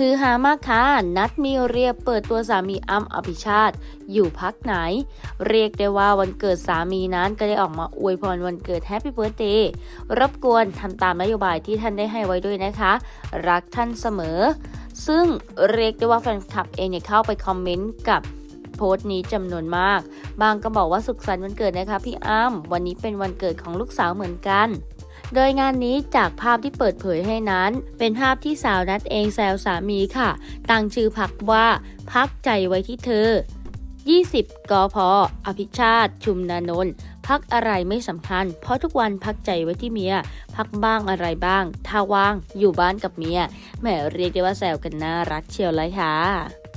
ฮือฮามากค่ะนัดมีเรียเปิดตัวสามีอ้ำอภิชาติ อยู่พักไหน เรียกได้ว่าวันเกิดสามีนั้นก็ได้ออกมาอวยพรวันเกิดแฮปปี้เบิร์ a เดย์รบกวนทำตามนโยบายที่ท่านได้ให้ไว้ด้วยนะคะ รักท่านเสมอ ซึ่งเรียกได้ว่าแฟนคลับเองเนี่ยเข้าไปคอมเมนต์กับโพสต์นี้จำนวนมาก บางก็บอกว่าสุขสันต์วันเกิดนะคะพี่อ้ำวันนี้เป็นวันเกิดของลูกสาวเหมือนกัน โดยงานนี้จากภาพที่เปิดเผยให้นั้น เป็นภาพที่สาวนัดเองแซวสามีค่ะ ตั้งชื่อพักว่า พักใจไว้ที่เธอ 20 กพอภิชาติ ชุมนานนท์พักอะไรไม่สำคัญ เพราะทุกวันพักใจไว้ที่เมีย พักบ้างอะไรบ้าง ถ้าว่างอยู่บ้านกับเมีย แหมเรียกได้ว่าแซวกันน่ารักเชียวเลยค่ะ